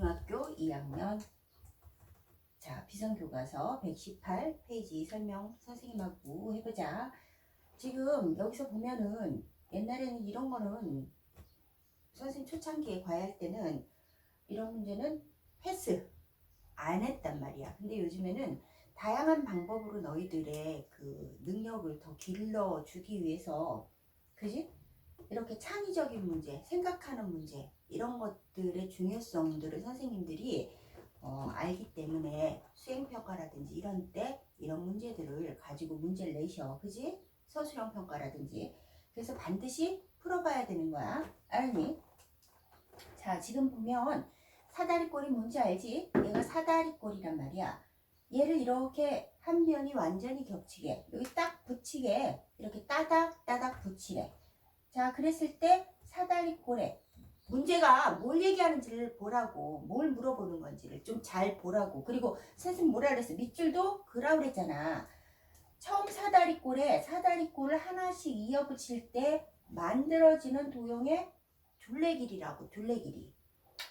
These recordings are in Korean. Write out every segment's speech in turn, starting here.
중학교 2학년 자 비선교과서 118페이지 설명 선생님하고 해보자. 지금 여기서 보면은 옛날에는 이런 거는 선생님 초창기에 과외할 때는 이런 문제는 패스 안 했단 말이야. 근데 요즘에는 다양한 방법으로 너희들의 그 능력을 더 길러주기 위해서 그지? 이렇게 창의적인 문제, 생각하는 문제 이런 것들의 중요성들을 선생님들이 어, 알기 때문에 수행평가라든지 이런 때 이런 문제들을 가지고 문제를 내셔. 그지? 서술형 평가라든지. 그래서 반드시 풀어봐야 되는 거야. 알니? 자, 지금 보면 사다리꼴이 뭔지 알지? 얘가 사다리꼴이란 말이야. 얘를 이렇게 한 면이 완전히 겹치게, 여기 딱 붙이게, 이렇게 따닥 따닥 붙이래. 자, 그랬을 때 사다리꼴에 문제가 뭘 얘기하는지를 보라고, 뭘 물어보는 건지를 좀 잘 보라고. 그리고 선생님 뭐라 그랬어? 밑줄도 그라 그랬잖아. 처음 사다리꼴에 사다리꼴을 하나씩 이어 붙일 때 만들어지는 도형의 둘레길이라고, 둘레길이.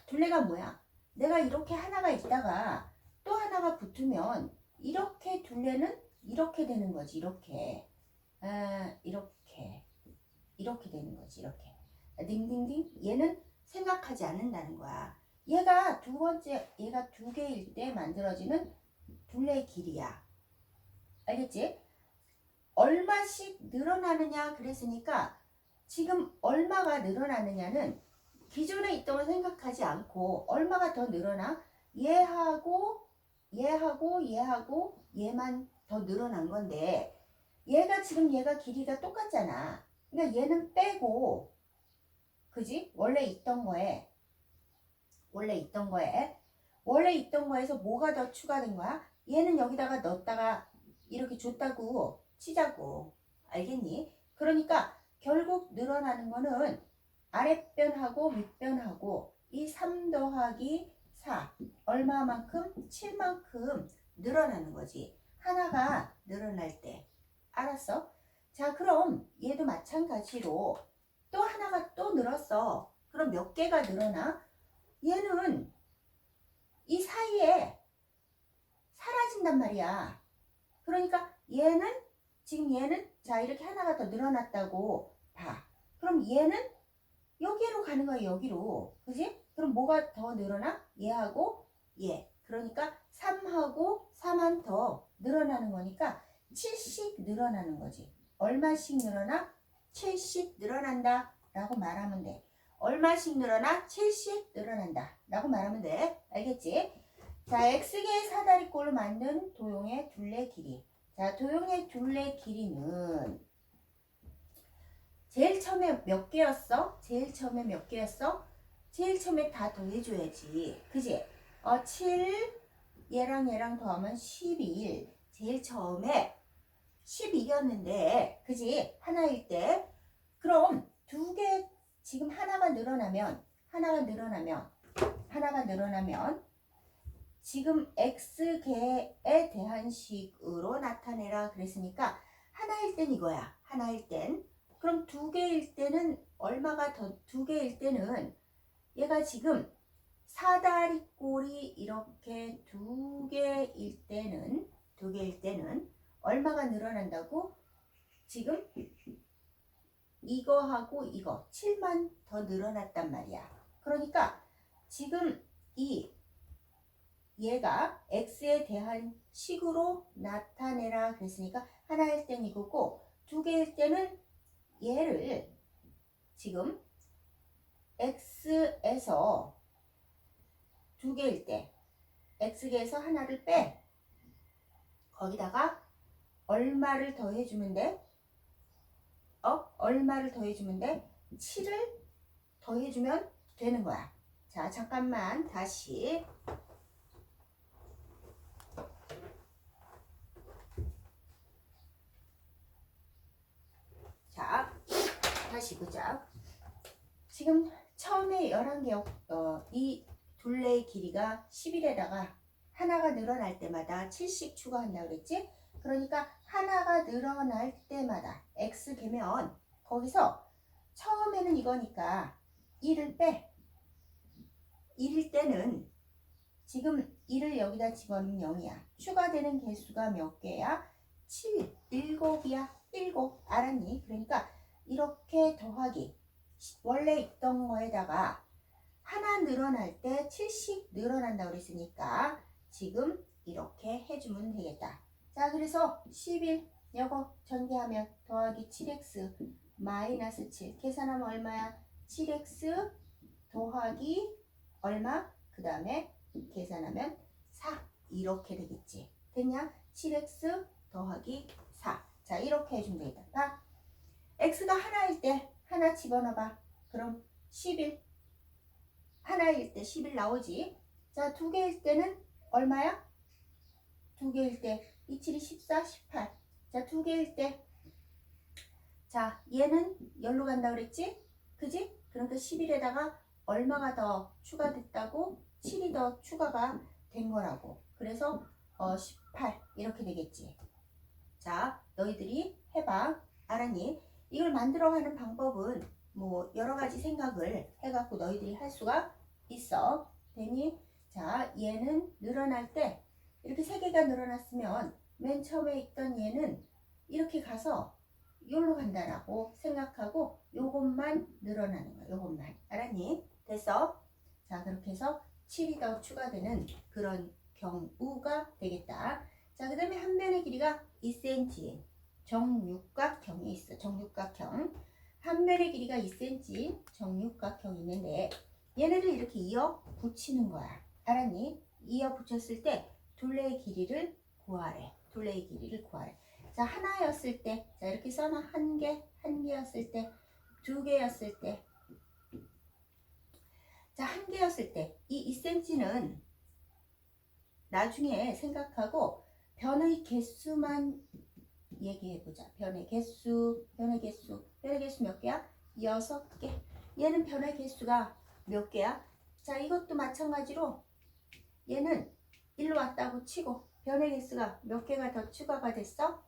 둘레가 뭐야? 내가 이렇게 하나가 있다가 또 하나가 붙으면 이렇게 둘레는 이렇게 되는 거지, 이렇게. 아, 이렇게. 이렇게 되는 거지, 이렇게. 딩딩딩. 얘는 생각하지 않는다는 거야. 얘가 두 번째, 얘가 두 개일 때 만들어지는 둘레의 길이야. 알겠지? 얼마씩 늘어나느냐 그랬으니까 지금 얼마가 늘어나느냐는 기존에 있던 걸 생각하지 않고 얼마가 더 늘어나? 얘하고 얘하고 얘하고 얘만 더 늘어난 건데 얘가 지금 얘가 길이가 똑같잖아. 그러니까 얘는 빼고 그지? 원래 있던 거에 원래 있던 거에 원래 있던 거에서 뭐가 더 추가된 거야? 얘는 여기다가 넣었다가 이렇게 줬다고 치자고 알겠니? 그러니까 결국 늘어나는 거는 아랫변하고 윗변하고 이 3 더하기 4 얼마만큼? 7만큼 늘어나는 거지 하나가 늘어날 때 알았어? 자 그럼 얘도 마찬가지로 또 하나가 또 늘었어 그럼 몇 개가 늘어나? 얘는 이 사이에 사라진단 말이야 그러니까 얘는 지금 얘는 자 이렇게 하나가 더 늘어났다고 봐. 그럼 얘는 여기로 가는 거야 여기로. 그지? 그럼 뭐가 더 늘어나? 얘하고 얘. 그러니까 3하고 4만 더 늘어나는 거니까 7씩 늘어나는 거지. 얼마씩 늘어나? 7씩 늘어난다 라고 말하면 돼. 얼마씩 늘어나? 7씩 늘어난다 라고 말하면 돼. 알겠지? 자, X개의 사다리꼴로 만든 도형의 둘레 길이. 자, 도형의 둘레 길이는 제일 처음에 몇 개였어? 제일 처음에 몇 개였어? 제일 처음에 다 더해줘야지. 그지? 어, 7, 얘랑 얘랑 더하면 12. 제일 처음에 12였는데, 그지? 하나일 때. 그럼 두 개, 지금 하나가 늘어나면, 하나가 늘어나면, 하나가 늘어나면, 지금 x개에 대한 식으로 나타내라 그랬으니까 하나일 땐 이거야. 하나일 땐. 그럼 두 개일 때는 얼마가 더 두 개일 때는 얘가 지금 사다리꼴이 이렇게 두 개일 때는 두 개일 때는 얼마가 늘어난다고? 지금 이거하고 이거 7만 더 늘어났단 말이야. 그러니까 지금 이 얘가 x에 대한 식으로 나타내라 그랬으니까 하나일 땐 이거고 두 개일 때는 얘를 지금 x에서 두 개일 때 x개에서 하나를 빼 거기다가 얼마를 더해주면 돼? 어? 얼마를 더해주면 돼? 7을 더해주면 되는 거야. 자, 잠깐만 다시 자, 다시 보자. 지금 처음에 11개, 어, 이 둘레의 길이가 10일에다가 하나가 늘어날 때마다 7씩 추가한다 그랬지? 그러니까 하나가 늘어날 때마다 x 개면 거기서 처음에는 이거니까 1을 빼. 1일 때는 지금 1을 여기다 집어넣으면 0이야. 추가되는 개수가 몇 개야? 7, 7이야. 7. 알았니? 그러니까 이렇게 더하기. 원래 있던 거에다가 하나 늘어날 때 7씩 늘어난다고 그랬으니까 지금 이렇게 해주면 되겠다. 자, 그래서 11 요거 전개하면 더하기 7x 마이너스 7 계산하면 얼마야? 7x 더하기 얼마? 그 다음에 계산하면 4 이렇게 되겠지. 됐냐? 7x 더하기 4. 자 이렇게 해주면 되겠다. 봐. x가 하나일 때 하나 집어넣어봐. 그럼 11 하나일 때 11 나오지. 자 두 개일 때는 얼마야? 두 개일 때 2, 7이 14, 18. 자 두 개일 때 자, 얘는 열로 간다 그랬지? 그지? 그러니까 11에다가 얼마가 더 추가됐다고? 7이 더 추가가 된 거라고. 그래서 어, 18 이렇게 되겠지. 자, 너희들이 해봐. 알았니? 이걸 만들어가는 방법은 뭐 여러 가지 생각을 해갖고 너희들이 할 수가 있어. 되니? 자, 얘는 늘어날 때 개가 늘어났으면 맨 처음에 있던 얘는 이렇게 가서 여기로 간다라고 생각하고 요것만 늘어나는 거야. 요것만. 알았니? 됐어? 자, 그렇게 해서 7이 더 추가되는 그런 경우가 되겠다. 자, 그 다음에 한 면의 길이가 2cm. 정육각형이 있어. 정육각형. 한 면의 길이가 2cm 정육각형이 있는데 얘네를 이렇게 이어 붙이는 거야. 알았니? 이어 붙였을 때 둘레의 길이를 구하래. 둘레의 길이를 구하래. 자, 하나였을 때, 자, 이렇게 써놔. 한 개, 한 개였을 때, 두 개였을 때. 자, 한 개였을 때, 이 2cm는 나중에 생각하고 변의 개수만 얘기해보자. 변의 개수, 변의 개수, 변의 개수 몇 개야? 여섯 개. 얘는 변의 개수가 몇 개야? 자, 이것도 마찬가지로 얘는 일로 왔다고 치고 변의 개수가 몇 개가 더 추가가 됐어?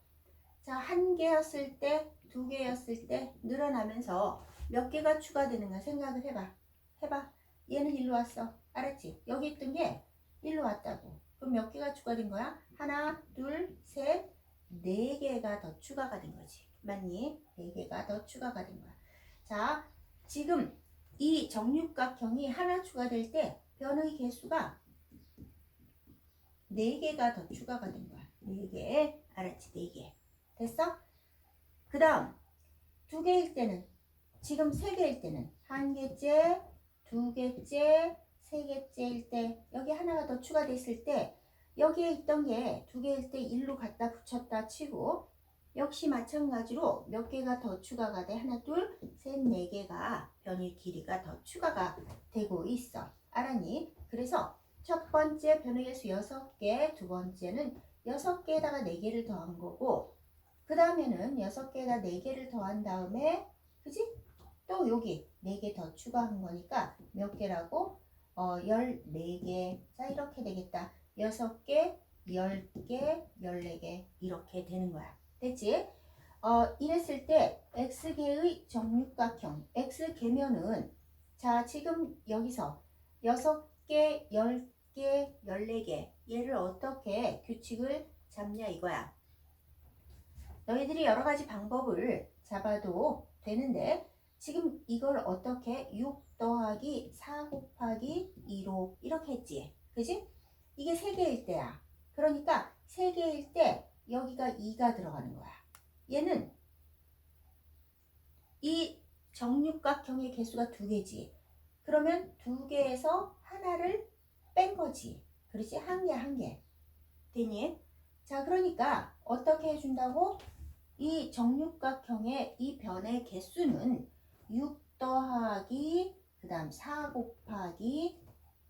자, 한 개였을 때, 두 개였을 때 늘어나면서 몇 개가 추가되는가 생각을 해봐. 해봐. 얘는 일로 왔어. 알았지? 여기 있던 게 일로 왔다고. 그럼 몇 개가 추가된 거야? 하나, 둘, 셋, 네 개가 더 추가가 된 거지. 맞니? 네 개가 더 추가가 된 거야. 자, 지금 이 정육각형이 하나 추가될 때 변의 개수가 네 개가 더 추가가 된 거야. 네 개. 알았지? 네 개. 됐어? 그 다음 두 개일 때는 지금 세 개일 때는 한 개째, 두 개째, 세 개째일 때 여기 하나가 더 추가됐을 때 여기에 있던 게두 개일 때 일로 갖다 붙였다 치고 역시 마찬가지로 몇 개가 더 추가가 돼 하나 둘 셋 네 개가 변의 길이가 더 추가가 되고 있어 알았니? 그래서 첫 번째 변의 개수 여섯 개, 두 번째는 여섯 개에다가 네 개를 더한 거고 그 다음에는 여섯 개에다 네 개를 더한 다음에 그지? 또 여기 네개더 추가한 거니까 몇 개라고? 어, 14개. 자, 이렇게 되겠다. 6개, 10개, 14개. 이렇게 되는 거야. 됐지? 어, 이랬을 때 x개의 정육각형, x개면은 자, 지금 여기서 6개, 10개, 14개 얘를 어떻게 규칙을 잡냐 이거야. 너희들이 여러 가지 방법을 잡아도 되는데 지금 이걸 어떻게 6 더하기 4 곱하기 2로 이렇게 했지. 그지? 이게 3개일 때야. 그러니까 3개일 때 여기가 2가 들어가는 거야. 얘는 이 정육각형의 개수가 2개지. 그러면 2개에서 하나를 뺀 거지. 그렇지? 한 개, 한 개. 되니? 자, 그러니까 어떻게 해준다고? 이 정육각형의 이 변의 개수는 6 더하기 그 다음 4 곱하기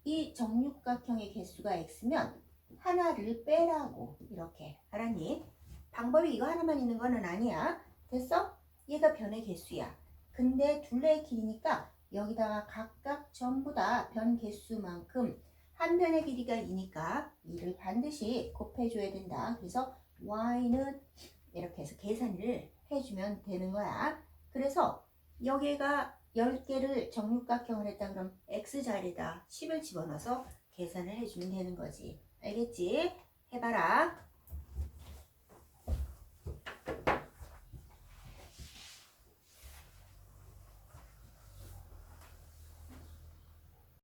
이 정육각형의 개수가 x면 하나를 빼라고 이렇게 알았니? 방법이 이거 하나만 있는 거는 아니야 됐어? 얘가 변의 개수야 근데 둘레의 길이니까 여기다가 각각 전부 다 변 개수만큼 한 변의 길이가 2니까 2를 반드시 곱해줘야 된다 그래서 y는 이렇게 해서 계산을 해주면 되는 거야. 그래서 여기가 10개를 정육각형을 했다 그럼 x자리에다 10을 집어넣어서 계산을 해주면 되는 거지. 알겠지? 해봐라.